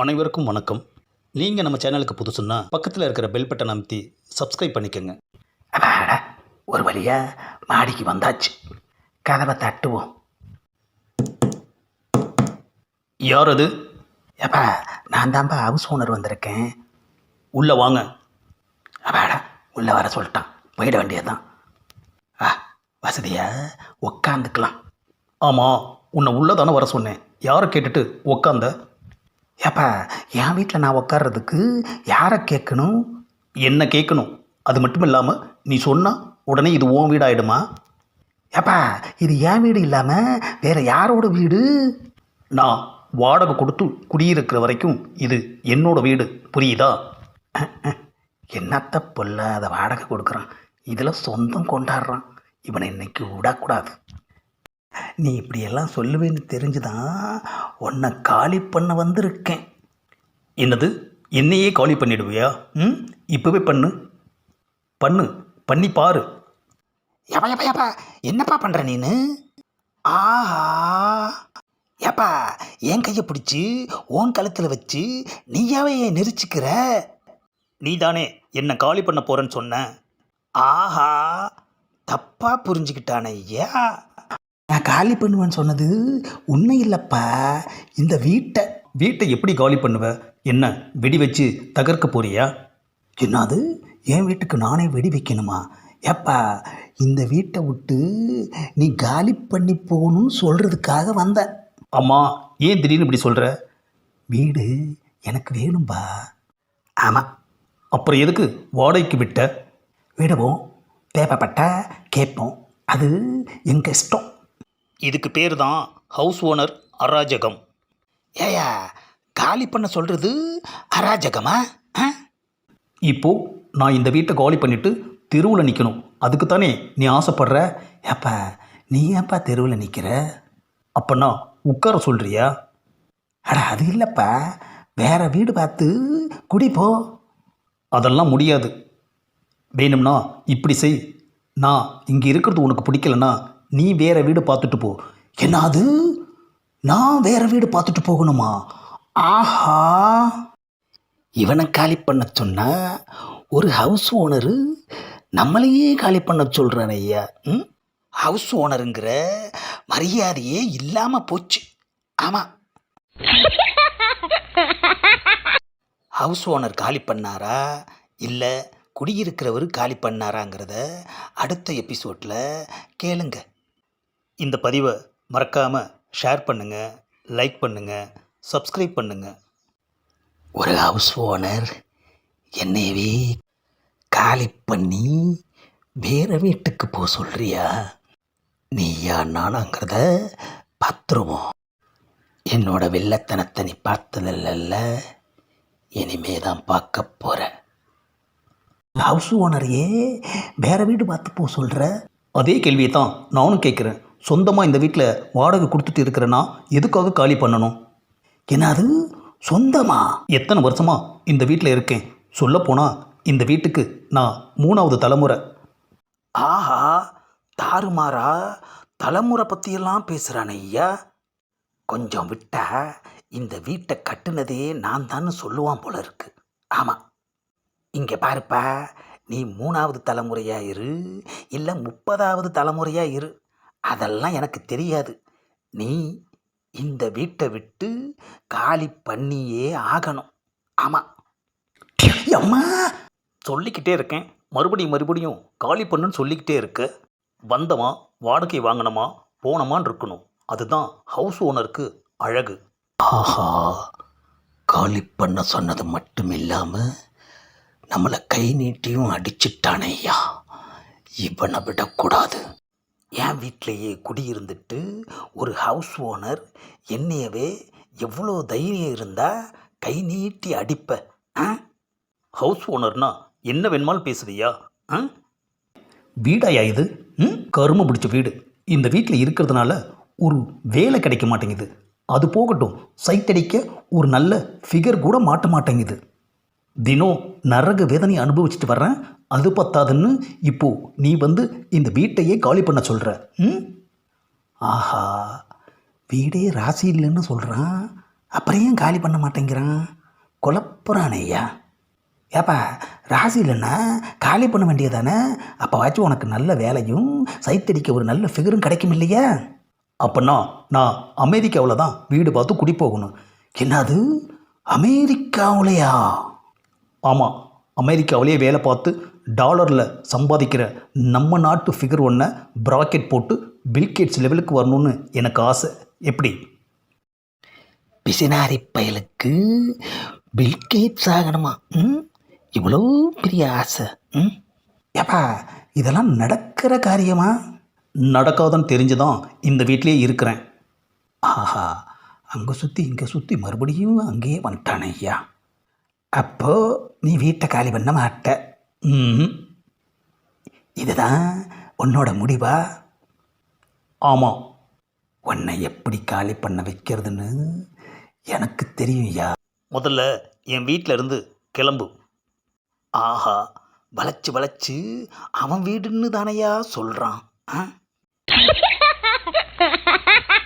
அனைவருக்கும் வணக்கம். நீங்கள் நம்ம சேனலுக்கு புதுசுன்னா பக்கத்தில் இருக்கிற பெல் பட்டன் அமைத்தி சப்ஸ்கிரைப் பண்ணிக்கோங்க. ஒரு வழியா மாடிக்கு வந்தாச்சு. கதவை தட்டுவோம். யார் அது? ஏப்பா நான் தான்ப்பா ஹவுஸ் ஓனர் வந்திருக்கேன். உள்ளே வாங்க. அப்பாடா உள்ளே வர சொல்லிட்டான். போயிட வேண்டியதுதான். ஆ வசதியாக உக்காந்துக்கலாம். ஆமாம் உன்னை உள்ளே தானே வர சொன்னேன். யாரை கேட்டுட்டு உக்காந்த? ஏப்பா என் வீட்டில் நான் உட்கார்றதுக்கு யாரை கேட்கணும்? என்ன கேட்கணும்? அது மட்டும் இல்லாமல் நீ சொன்னா உடனே இது உன் வீடாயிடுமா? ஏப்பா இது என் வீடு இல்லாமல் வேற யாரோட வீடு? நான் வாடகை கொடுத்து குடியிருக்கிற வரைக்கும் இது என்னோட வீடு. புரியுதா? என்னத்த பொல்லாத வாடகை கொடுக்குறான். இதில் சொந்தம் கொண்டாடுறான். இவனை இன்னைக்கு விடக்கூடாது. நீ இப்படியெல்லாம் சொல்லுவேன்னு தெரிஞ்சுதான் உன்னை காலி பண்ண வந்திருக்கேன். என்னது? என்னையே காலி பண்ணிடுவியா? ம்? இப்போவே பண்ணு. பண்ணு. பண்ணி பாரு. ஏப்பா ஏப்பா ஏப்பா. என்னப்பா பண்ணுற நீனு? ஆஹா. ஏப்பா என் கையை பிடிச்சி உன் கழுத்தில் வச்சு நீயாவே ஏன் நெரிச்சிக்கிற? நீ தானே என்னை காலி பண்ண போகிறேன்னு சொன்ன. ஆஹா. தப்பா புரிஞ்சுக்கிட்டானே ஐயா காலி பண்ணுவேன்னு சொன்னது உண்மை இல்லைப்பா. இந்த வீட்டை வீட்டை எப்படி காலி பண்ணுவ? என்ன வெடி வச்சு தகர்க்க போறியா? என்னது? என் வீட்டுக்கு நானே வெடி வைக்கணுமா? ஏப்பா இந்த வீட்டை விட்டு நீ காலி பண்ணி போகணும்னு சொல்கிறதுக்காக வந்தேன் அம்மா ஏன் திடீர்னு இப்படி சொல்கிற வீடு எனக்கு வேணும்பா. ஆமாம் அப்புறம் எதுக்கு வாடகைக்கு விட்ட? விடுவோம். தேவைப்பட்டா கேட்போம். அது எங்கள் இஷ்டம். இதுக்கு பேர் தான் ஹவுஸ் ஓனர் அராஜகம். ஏயா காலி பண்ண சொல்கிறது அராஜகமா? ஆ? நான் இந்த வீட்டை காலி பண்ணிவிட்டு தெருவில் நிற்கணும் அதுக்கு தானே நீ ஆசைப்படுற? ஏப்பா நீ ஏப்பா தெருவில் நிற்கிற அப்போன்னா உட்கார சொல்கிறியா அட அது இல்லைப்பா. வேறு வீடு பார்த்து குடிப்போ அதெல்லாம் முடியாது. வேணும்னா இப்படி செய். நான் இங்கே இருக்கிறது உனக்கு பிடிக்கலன்னா நீ வேற வீடு பார்த்துட்டு போ. என்னது? நான் வேற வீடு பார்த்துட்டு போகணுமா? ஆஹா. இவனை காலி பண்ண சொன்னா ஒரு ஹவுஸ் ஓனரு நம்மளையே காலி பண்ண சொல்கிறான் ஐயா. ம்? ஹவுஸ் ஓனருங்கிற மரியாதையே இல்லாமல் போச்சு. ஆமாம் ஹவுஸ் ஓனர் காலி பண்ணாரா? இல்லை குடியிருக்கிறவர் காலி பண்ணாராங்கிறத அடுத்த எபிசோடில் கேளுங்கள் இந்த பதிவை மறக்காமல் ஷேர் பண்ணுங்கள் லைக் பண்ணுங்கள் சப்ஸ்கிரைப் பண்ணுங்கள் ஒரு ஹவுஸ் ஓனர் என்னையவே காலி பண்ணி வேறு வீட்டுக்கு போக சொல்கிறியா நீயா நானாங்கிறத பார்த்துருவோம். என்னோட வெள்ளத்தனத்தை நீ பார்த்ததில்ல இனிமே தான் பார்க்க போகிற ஹவுஸ் ஓனரையே வேறு வீடு பார்த்து போக சொல்கிற அதே கேள்வியை தான் நானும் கேட்குறேன். சொந்தமாக இந்த வீட்டில் வாடகை கொடுத்துட்டு இருக்கிறேன்னா எதுக்காக காலி பண்ணணும்? என்னது? சொந்தமா? எத்தனை வருஷமா இந்த வீட்டில் இருக்கேன். சொல்லப்போனால் இந்த வீட்டுக்கு நான் மூணாவது தலைமுறை. ஆஹா தாறுமாறா தலைமுறை பற்றியெல்லாம் பேசுகிறான் ஐயா. கொஞ்சம் விட்டா இந்த வீட்டை கட்டுனதே நான் தான் சொல்லுவான் போல இருக்கு. ஆமாம் இங்கே பாருப்பா நீ மூணாவது தலைமுறையாக இரு இல்லை முப்பதாவது தலைமுறையாக இரு. அதெல்லாம் எனக்கு தெரியாது. நீ இந்த வீட்டை விட்டு காலி பண்ணியே ஆகணும். ஆமாம் அம்மா! சொல்லிக்கிட்டே இருக்கேன். மறுபடியும் மறுபடியும் காலி பண்ணுன்னு சொல்லிக்கிட்டே இருக்க. வந்தமா வாடகை வாங்கினமா போனமான்னு இருக்கணும். அதுதான் ஹவுஸ் ஓனருக்கு அழகு. ஆஹா! காலி பண்ண சொன்னது மட்டும் இல்லாமல் நம்மளை கை நீட்டியும் அடிச்சிட்டானே ஐயா இவனை விடக்கூடாது. என் வீட்டிலேயே குடியிருந்துட்டு ஒரு ஹவுஸ் ஓனர் என்னையவே எவ்வளோ தைரியம் இருந்தால் கை நீட்டி அடிப்ப ஆ? ஹவுஸ் ஓனர்னா என்ன வேணுமாலும் பேசுவியா ஆ? வீடாயா இது? ம்? கரும பிடிச்ச வீடு. இந்த வீட்டில் இருக்கிறதுனால ஒரு வேலை கிடைக்க மாட்டேங்குது. அது போகட்டும் சைட் அடிக்க ஒரு நல்ல ஃபிகர் கூட மாட்ட மாட்டேங்குது. தினம் நரக வேதனை அனுபவிச்சுட்டு வர்றேன். அது பத்தாதுன்னு இப்போ நீ வந்து இந்த வீட்டையே காலி பண்ண சொல்கிற ம்? ஆஹா வீடே ராசி இல்லைன்னு சொல்கிறான் அப்புறம் ஏன் காலி பண்ண மாட்டேங்கிறான்? குழப்புறானே ஐயா. ஏப்பா ராசி இல்லைன்னா காலி பண்ண வேண்டியதானே அப்போவாச்சும் உனக்கு நல்ல வேலையும் சைத்தடிக்க ஒரு நல்ல ஃபிகரும் கிடைக்கும் இல்லையா? அப்படின்னா நான் அமெரிக்காவில் தான் வீடு பார்த்து குடி போகணும் என்னது? அமெரிக்காவுலையா? ஆமாம் அமெரிக்காவிலேயே வேலை பார்த்து டாலரில் சம்பாதிக்கிற நம்ம நாட்டு ஃபிகர் ஒன்றை ப்ராக்கெட் போட்டு பில்கேட்ஸ் லெவலுக்கு வரணும்னு எனக்கு ஆசை. எப்படி? பிசினாரி பயலுக்கு பில்கேட்ஸ் ஆகணுமா? ம் இவ்வளோ பெரிய ஆசை. ம். ஏப்பா இதெல்லாம் நடக்கிற காரியமா? நடக்காதுன்னு தெரிஞ்சு தான் இந்த வீட்டிலேயே இருக்கிறேன். ஆஹா அங்கே சுற்றி இங்கே சுற்றி மறுபடியும் அங்கேயே வந்துட்டானே ஐயா. அப்போ நீ வீட்டை காலி பண்ண மாட்ட. ம் இதுதான் உன்னோட முடிவா? ஆமாம் உன்னை எப்படி காலி பண்ண வைக்கிறதுன்னு எனக்கு தெரியும் ஐயா முதல்ல என் வீட்டில் இருந்து கிளம்பு. ஆஹா வளைச்சு வளைச்சு அவன் வீடுன்னு தானையா சொல்கிறான் ஆ?